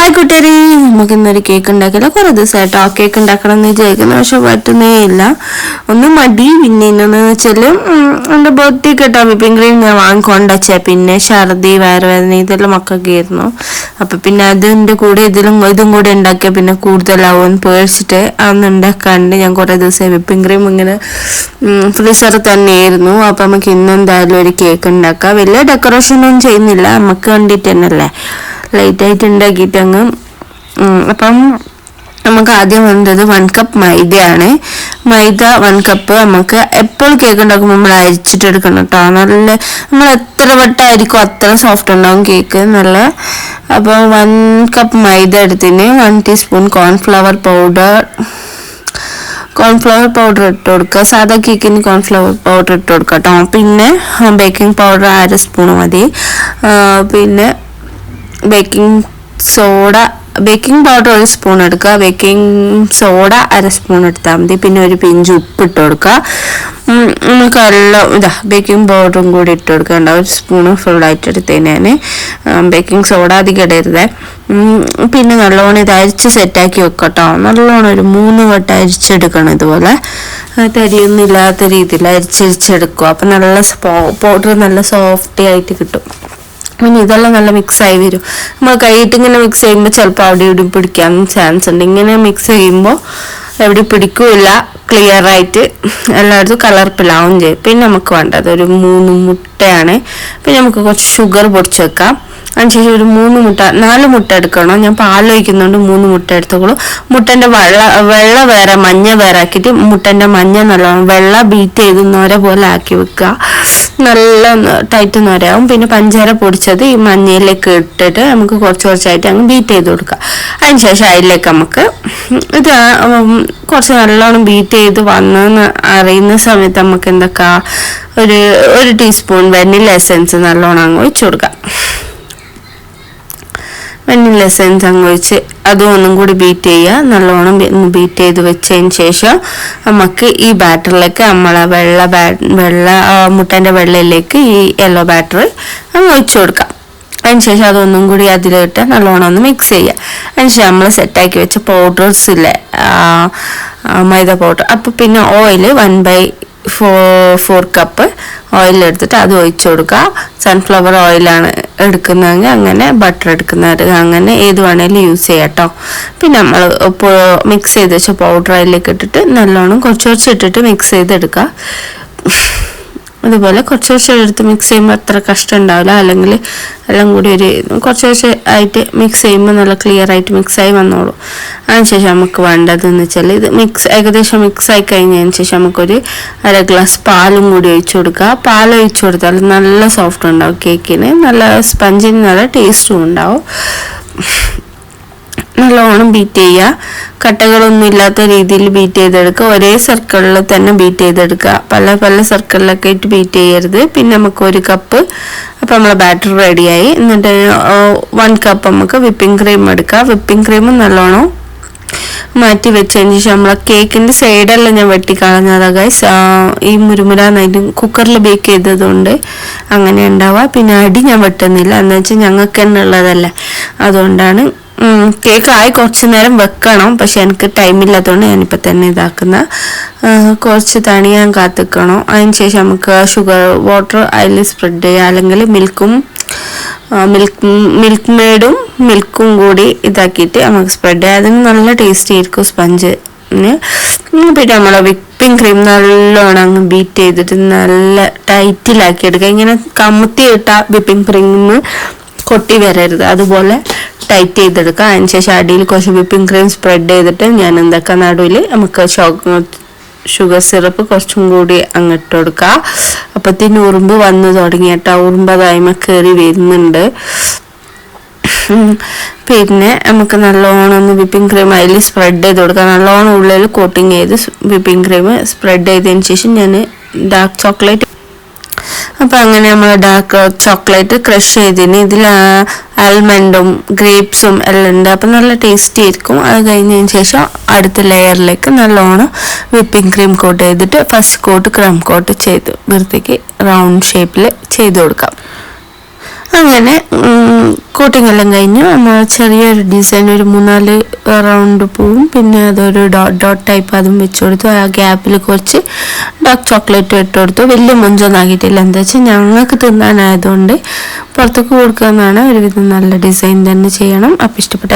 Hi കൂട്ടുകാരി നമുക്ക് ഇന്നൊരു കേക്ക് ഉണ്ടാക്കില്ല. കുറെ ദിവസമായിട്ടോ ആ കേക്ക് ഉണ്ടാക്കണം എന്ന് വിചാരിക്കുന്നു. പക്ഷെ പറ്റുന്നേ ഇല്ല. ഒന്ന് മടി പിന്നെ ഇന്നെന്ന് വെച്ചാൽ എന്റെ ബർത്ത്ഡേ കേട്ടോ. വിപ്പിംഗ് ക്രീം ഞാൻ വാങ്ങിക്കൊണ്ടച്ചേ പിന്നെ ഛർദി വയറുവേദന ഇതെല്ലാം മക്കൾക്ക് ആയിരുന്നു. അപ്പൊ പിന്നെ അതിന്റെ കൂടെ ഇതിലും ഇതും കൂടെ ഉണ്ടാക്കിയ പിന്നെ കൂടുതലാവും. പേഴ്സിട്ട് അന്ന് ഉണ്ടാക്കാണ്ട് ഞാൻ കുറെ ദിവസം വിപ്പിംഗ് ക്രീം ഇങ്ങനെ ഫ്രീസറിൽ തന്നെയായിരുന്നു. അപ്പൊ നമുക്ക് ഇന്നെന്തായാലും ഒരു കേക്ക് ഉണ്ടാക്കാം. വലിയ ഡെക്കറേഷൻ ഒന്നും ചെയ്യുന്നില്ല. നമുക്ക് വേണ്ടിയിട്ട് തന്നെയല്ലേ ലൈറ്റ് ആയിട്ട് ഉണ്ടാക്കിയിട്ട് അങ്ങ് അപ്പം നമുക്ക് ആദ്യം വേണ്ടത് വൺ കപ്പ് മൈദയാണ്. മൈദ വൺ കപ്പ് നമുക്ക് എപ്പോൾ കേക്ക് ഉണ്ടാക്കുമ്പോൾ നമ്മൾ അരിച്ചിട്ട് എടുക്കണം കേട്ടോ നല്ല നമ്മൾ എത്ര വട്ടമായിരിക്കും അത്ര സോഫ്റ്റ് ഉണ്ടാവും കേക്ക് നല്ല അപ്പോൾ വൺ കപ്പ് മൈദ എടുത്തിന് one teaspoon cornflour powder cornflour powder ഇട്ട് കൊടുക്കുക. സാധാ കേക്കിന് കോൺഫ്ലവർ പൗഡർ ഇട്ട് കൊടുക്കുക കേട്ടോ പിന്നെ ബേക്കിംഗ് പൗഡർ അര സ്പൂൺ മതി. പിന്നെ ബേക്കിംഗ് സോഡ ബേക്കിംഗ് പൗഡർ ഒരു സ്പൂൺ എടുക്കുക. ബേക്കിംഗ് സോഡ അര സ്പൂൺ എടുത്താൽ മതി. പിന്നെ ഒരു പിഞ്ച് ഉപ്പ് ഇട്ട് കൊടുക്കുക. നമുക്ക് എല്ലാം ഇതാ ബേക്കിംഗ് പൗഡറും കൂടി ഇട്ട് കൊടുക്കേണ്ട ഒരു സ്പൂണ് ഫുള്ളായിട്ട് എടുത്തതിന് ബേക്കിംഗ് സോഡ അധികം ഇടരുത്. പിന്നെ നല്ലോണം ഇത് അരിച്ച് സെറ്റാക്കി വെക്കട്ടോ. നല്ലോണം ഒരു മൂന്ന് വട്ടം അരിച്ചെടുക്കണം ഇതുപോലെ. തരിയൊന്നും ഇല്ലാത്ത രീതിയിൽ അരിച്ചരിച്ചെടുക്കുക. അപ്പം നല്ല പൗഡർ നല്ല സോഫ്റ്റി ആയിട്ട് കിട്ടും. പിന്നെ ഇതെല്ലാം നല്ല മിക്സ് ആയി വരും. നമ്മൾ കൈയിട്ട് ഇങ്ങനെ മിക്സ് ചെയ്യുമ്പോൾ ചിലപ്പോൾ അവിടെ ഇവിടെ പിടിക്കാൻ ചാൻസ് ഉണ്ട്. ഇങ്ങനെ മിക്സ് ചെയ്യുമ്പോൾ എവിടെ പിടിക്കില്ല. ക്ലിയർ ആയിട്ട് എല്ലായിടത്തും കളർപ്പിലാവും ചെയ്യും. പിന്നെ നമുക്ക് വേണ്ടത് ഒരു മൂന്ന് മുട്ടയാണ്. പിന്നെ നമുക്ക് കുറച്ച് ഷുഗർ പൊടിച്ച് വെക്കാം. അതിനുശേഷം ഒരു മൂന്ന് മുട്ട നാല് മുട്ട എടുക്കണം. ഞാൻ പാൽ ഒഴിക്കുന്നുണ്ട് മൂന്ന് മുട്ട എടുത്തോളൂ. മുട്ടന്റെ വെള്ള വെള്ള വേറെ മഞ്ഞ വേറെ ആക്കിയിട്ട് മുട്ടന്റെ മഞ്ഞ നല്ലോണം വെള്ള ബീറ്റ് ചെയ്തുന്നവരെ പോലെ ആക്കി വെക്കുക. നല്ല ടൈറ്റ് നൊരയാവും പിന്നെ പഞ്ചാര പൊടിച്ചത് ഈ മഞ്ഞയിലേക്ക് ഇട്ടിട്ട് നമുക്ക് കുറച്ച് കുറച്ചായിട്ട് അങ്ങ് ബീറ്റ് ചെയ്ത് കൊടുക്കുക അതിനുശേഷം അതിലേക്ക് നമുക്ക് ഇത് കുറച്ച് നല്ലോണം ബീറ്റ് ചെയ്ത് വന്നെന്ന് അറിയുന്ന സമയത്ത് നമുക്ക് എന്തൊക്കെ? ഒരു ഒരു ടീസ്പൂൺ വെനില എസെൻസ് നല്ലോണം അങ്ങ് ഒഴിച്ചു കൊടുക്കാം. വെനില എസെൻസ് അങ്ങ് ഒഴിച്ച് അതും ഒന്നും കൂടി ബീറ്റ് ചെയ്യുക. നല്ലോണം ബീറ്റ് ചെയ്ത് വെച്ചതിന് ശേഷം നമുക്ക് ഈ ബാറ്ററിലേക്ക് നമ്മൾ വെള്ള വെള്ള മുട്ടേന്റെ വെള്ളയിലേക്ക് ഈ യെല്ലോ ബാറ്ററി അങ്ങ് ഒഴിച്ചു കൊടുക്കാം അതിനുശേഷം അതൊന്നും കൂടി അതിലിട്ട് നല്ലോണം ഒന്ന് മിക്സ് ചെയ്യുക. അതിനുശേഷം നമ്മൾ സെറ്റാക്കി വെച്ച പൗഡേഴ്സ് ഇല്ലേ മൈദ പൗഡർ അപ്പോൾ പിന്നെ oil one by four four cup oil എടുത്തിട്ട് അത് ഒഴിച്ചു കൊടുക്കുക. സൺഫ്ലവർ ഓയിലാണ് എടുക്കുന്നതെങ്കിൽ അങ്ങനെ ബട്ടർ എടുക്കുന്നവർ അങ്ങനെ ഏത് വേണേലും യൂസ് ചെയ്യാം കേട്ടോ പിന്നെ നമ്മൾ മിക്സ് ചെയ്ത് വെച്ച പൗഡർ അതിലേക്ക് ഇട്ടിട്ട് നല്ലോണം കുറച്ച് കുറച്ച് ഇട്ടിട്ട് മിക്സ് ചെയ്തെടുക്കുക. അതുപോലെ കുറച്ച് കുറച്ച് എടുത്ത് മിക്സ് ചെയ്യുമ്പോൾ അത്ര കഷ്ടം ഉണ്ടാവില്ല. അല്ലെങ്കിൽ എല്ലാം കൂടി ഒരു കുറച്ച് കുറച്ച് ആയിട്ട് മിക്സ് ചെയ്യുമ്പോൾ നല്ല ക്ലിയർ ആയിട്ട് മിക്സ് ആയി വന്നോളൂ. അതിനുശേഷം നമുക്ക് വേണ്ടതെന്ന് വെച്ചാൽ ഇത് മിക്സ് ഏകദേശം മിക്സ് ആയി കഴിഞ്ഞതിന് ശേഷം നമുക്കൊരു അര ഗ്ലാസ് പാലും കൂടി ഒഴിച്ചു കൊടുക്കുക. പാൽ ഒഴിച്ചു കൊടുത്താൽ നല്ല സോഫ്റ്റ് ഉണ്ടാവും കേക്കിന് നല്ല സ്പഞ്ചിന് നല്ല ടേസ്റ്റും ഉണ്ടാവും. നല്ലോണം ബീറ്റ് ചെയ്യുക. കട്ടകളൊന്നും ഇല്ലാത്ത രീതിയിൽ ബീറ്റ് ചെയ്തെടുക്കുക. ഒരേ സർക്കിളിൽ തന്നെ ബീറ്റ് ചെയ്തെടുക്കുക. പല പല സർക്കിളിലൊക്കെ ആയിട്ട് ബീറ്റ് ചെയ്യരുത്. പിന്നെ നമുക്ക് ഒരു കപ്പ് അപ്പം നമ്മളെ ബാറ്റർ റെഡിയായി എന്നിട്ട് വൺ കപ്പ് നമുക്ക് വിപ്പിംഗ് ക്രീം എടുക്കുക വിപ്പിംഗ് ക്രീമും നല്ലോണം മാറ്റി വെച്ചതിന് ശേഷം നമ്മളെ കേക്കിന്റെ സൈഡെല്ലാം ഞാൻ വെട്ടിക്കളഞ്ഞതാ ഗൈസ് ഈ മുരുമുരാന്നായിട്ട് കുക്കറിൽ ബേക്ക് ചെയ്തതുകൊണ്ട് അങ്ങനെ ഉണ്ടാവുക. പിന്നെ അടി ഞാൻ വെട്ടുന്നില്ല. എന്ന് വെച്ചാൽ ഞങ്ങൾക്ക് തന്നെ ഉള്ളതല്ലേ അതുകൊണ്ടാണ് കേക്ക് ആയി കുറച്ച് നേരം വെക്കണം. പക്ഷെ എനിക്ക് ടൈമില്ലാത്തതുകൊണ്ട് ഞാനിപ്പോൾ തന്നെ ഇതാക്കുന്ന കുറച്ച് തണിയാൻ കാത്തിക്കണം. അതിന് ശേഷം നമുക്ക് ഷുഗർ വാട്ടർ അതിൽ സ്പ്രെഡ് ചെയ്യുക അല്ലെങ്കിൽ മിൽക്കും മിൽക്ക് മിൽക്ക് മെയ്ഡും മിൽക്കും കൂടി ഇതാക്കിയിട്ട് നമുക്ക് സ്പ്രെഡ് ചെയ്യാം. അതിന് നല്ല ടേസ്റ്റി ആയിരിക്കും സ്പഞ്ച് പിന്നെ നമ്മളെ വിപ്പിംഗ് ക്രീം നല്ലോണം അങ്ങ് ബീറ്റ് ചെയ്തിട്ട് നല്ല ടൈറ്റിലാക്കി എടുക്കുക. ഇങ്ങനെ കമ്മത്തി ഇട്ട വിപ്പിംഗ് ക്രീം കൊട്ടി വരരുത്. അതുപോലെ ടൈറ്റ് ചെയ്തെടുക്കുക. അതിനുശേഷം അടിയിൽ കുറച്ച് വിപ്പിംഗ് ക്രീം സ്പ്രെഡ് ചെയ്തിട്ട് ഞാൻ എന്തൊക്കെ നടുവിൽ നമുക്ക് ഷുഗർ സിറപ്പ് കുറച്ചും കൂടി അങ്ങിട്ട് കൊടുക്കുക. അപ്പത്തിന് ഉറുമ്പ് വന്നു തുടങ്ങിയിട്ട് ഉറുമ്പ് അതായ്മ കയറി വരുന്നുണ്ട്. പിന്നെ നമുക്ക് നല്ലോണം ഒന്ന് വിപ്പിംഗ് ക്രീം അതിൽ സ്പ്രെഡ് ചെയ്ത് കൊടുക്കാം നല്ലോണം ഉള്ളിൽ കോട്ടിങ് ചെയ്ത് വിപ്പിംഗ് ക്രീം സ്പ്രെഡ് ചെയ്തതിന് ശേഷം ഞാൻ ഡാർക്ക് ചോക്ലേറ്റ് അപ്പൊ അങ്ങനെ നമ്മൾ ഡാർക്ക് ചോക്ലേറ്റ് ക്രഷ് ചെയ്തിന്. ഇതിൽ ആൽമണ്ടും ഗ്രേപ്സും എല്ലാം ഉണ്ട്. അപ്പൊ നല്ല ടേസ്റ്റി ആയിരിക്കും. അത് കഴിഞ്ഞതിന് ശേഷം അടുത്ത ലെയറിലേക്ക് നല്ലോണം വിപ്പിംഗ് ക്രീം കോട്ട് ചെയ്തിട്ട് ഫസ്റ്റ് കോട്ട് ക്രം കോട്ട് ചെയ്ത് വൃത്തിക്ക് റൗണ്ട് ഷേപ്പിൽ ചെയ്ത് കൊടുക്കാം. അങ്ങനെ കോട്ടിംഗ് എല്ലാം കഴിഞ്ഞു. ചെറിയൊരു ഡിസൈൻ ഒരു മൂന്നാൽ റൗണ്ട് പോവും പിന്നെ അതൊരു ഡോട്ട് ഡോട്ട് ടൈപ്പ് അതും വെച്ച് കൊടുത്തു. ആ ഗ്യാപ്പിൽ കുറച്ച് ഡാർക്ക് ചോക്ലേറ്റ് ഇട്ട് കൊടുത്തു. വലിയ മുഞ്ചൊന്നും ആക്കിയിട്ടില്ല എന്താ വെച്ചാൽ ഞങ്ങൾക്ക് തിന്നാനായതുകൊണ്ട് പുറത്തേക്ക് കൊടുക്കാന്നാണ് ഒരുവിധം നല്ല ഡിസൈൻ തന്നെ ചെയ്യണം. അപ്പം ഇഷ്ടപ്പെട്ട